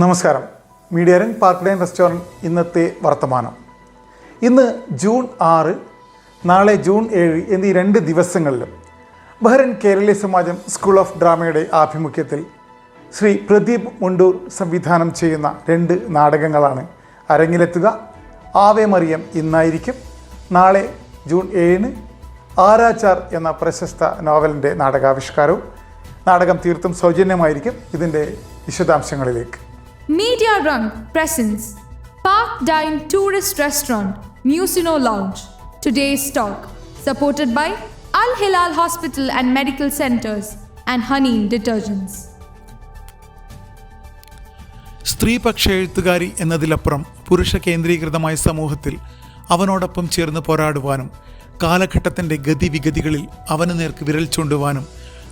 നമസ്കാരം. Media Rang park line restaurant ഇന്നത്തെ വർത്തമാനം. ഇന്ന് ജൂൺ ആറ് നാളെ ജൂൺ ഏഴ് എന്നീ രണ്ട് ദിവസങ്ങളിലും ബഹ്റൻ കേരളീയ സമാജം സ്കൂൾ ഓഫ് ഡ്രാമയുടെ ആഭിമുഖ്യത്തിൽ ശ്രീ പ്രദീപ് മുണ്ടൂർ സംവിധാനം ചെയ്യുന്ന രണ്ട് നാടകങ്ങളാണ് അരങ്ങിലെത്തുക. ആവേ മറിയം ഇന്നായിരിക്കും. നാളെ ജൂൺ ഏഴിന് ആരാച്ചാർ എന്ന പ്രശസ്ത നോവലിന്റെ നാടകാവിഷ്കാരവും നാടകം തീർത്തും സൗജന്യമായിരിക്കും ഇതിന്റെ വിശദാംശങ്ങളിലേക്ക്. Media Rung presents Park Dine Tourist Restaurant, Musino Lounge. Today's talk, supported by Al Hilal Hospital and Medical Centers and Honey Detergents. സ്ത്രീപക്ഷ എഴുത്തുകാരി എന്നതിലപ്പുറം പുരുഷ കേന്ദ്രീകൃതമായ സമൂഹത്തിൽ അവനോടൊപ്പം ചേർന്ന് പോരാടുവാനും കാലഘട്ടത്തിന്റെ ഗതിവിഗതികളിൽ അവന് നേർക്ക് വിരൽ ചൂണ്ടുവാനും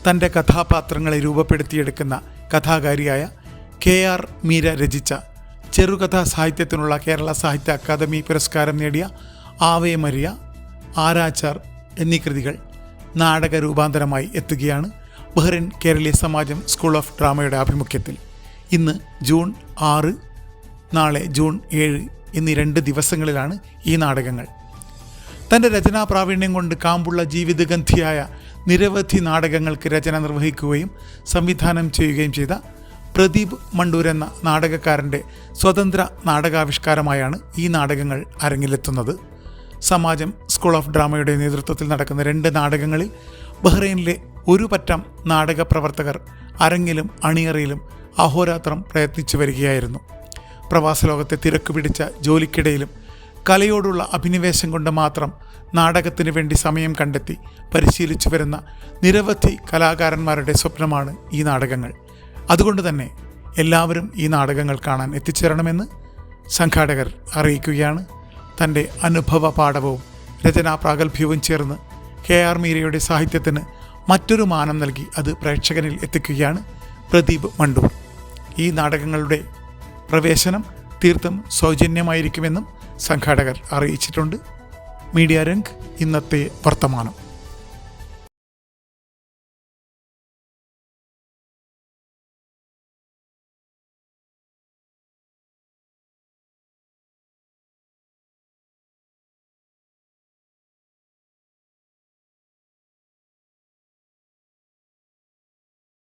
തന്റെ കഥാപാത്രങ്ങളെ രൂപപ്പെടുത്തിയെടുക്കുന്ന കഥാകാരിയായ കെ ആർ മീര രചിച്ച ചെറുകഥാ സാഹിത്യത്തിനുള്ള കേരള സാഹിത്യ അക്കാദമി പുരസ്കാരം നേടിയ ആവേ മരിയ ആരാച്ചാർ എന്നീ കൃതികൾ നാടക രൂപാന്തരമായി എത്തുകയാണ് ബഹ്റിൻ കേരളീയ സമാജം സ്കൂൾ ഓഫ് ഡ്രാമയുടെ ആഭിമുഖ്യത്തിൽ. ഇന്ന് ജൂൺ ആറ് നാളെ ജൂൺ ഏഴ് എന്നീ രണ്ട് ദിവസങ്ങളിലാണ് ഈ നാടകങ്ങൾ. തന്റെ രചനാ പ്രാവീണ്യം കൊണ്ട് കാമ്പുള്ള ജീവിതഗന്ധിയായ നിരവധി നാടകങ്ങൾക്ക് രചന നിർവഹിക്കുകയും സംവിധാനം ചെയ്യുകയും ചെയ്ത പ്രദീപ് മണ്ടൂർ എന്ന നാടകക്കാരന്റെ സ്വതന്ത്ര നാടകാവിഷ്കാരമായാണ് ഈ നാടകങ്ങൾ അരങ്ങിലെത്തുന്നത്. സമാജം സ്കൂൾ ഓഫ് ഡ്രാമയുടെ നേതൃത്വത്തിൽ നടക്കുന്ന രണ്ട് നാടകങ്ങളിൽ ബഹ്റൈനിലെ ഒരു പറ്റം നാടക പ്രവർത്തകർ അരങ്ങിലും അണിയറയിലും അഹോരാത്രം പ്രയത്നിച്ചു വരികയായിരുന്നു. പ്രവാസലോകത്തെ തിരക്ക് പിടിച്ച ജോലിക്കിടയിലും കലയോടുള്ള അഭിനിവേശം കൊണ്ട് മാത്രം നാടകത്തിന് വേണ്ടി സമയം കണ്ടെത്തി പരിശീലിച്ചു വരുന്ന നിരവധി കലാകാരന്മാരുടെ സ്വപ്നമാണ് ഈ നാടകങ്ങൾ. അതുകൊണ്ട് തന്നെ എല്ലാവരും ഈ നാടകങ്ങൾ കാണാൻ എത്തിച്ചേരണമെന്ന് സംഘാടകർ അറിയിക്കുകയാണ്. തന്റെ അനുഭവ പാഠവും രചനാ പ്രാഗൽഭ്യവും ചേർന്ന് കെ ആർ മീരയുടെ സാഹിത്യത്തിന് മറ്റൊരു മാനം നൽകി അത് പ്രേക്ഷകനിൽ എത്തിക്കുകയാണ് പ്രദീപ് മണ്ടൂർ. ഈ നാടകങ്ങളുടെ പ്രവേശനം തീർത്തും സൗജന്യമായിരിക്കുമെന്നും സംഘാടകർ അറിയിച്ചിട്ടുണ്ട്. മീഡിയ രംഗ് ഇന്നത്തെ വർത്തമാനം.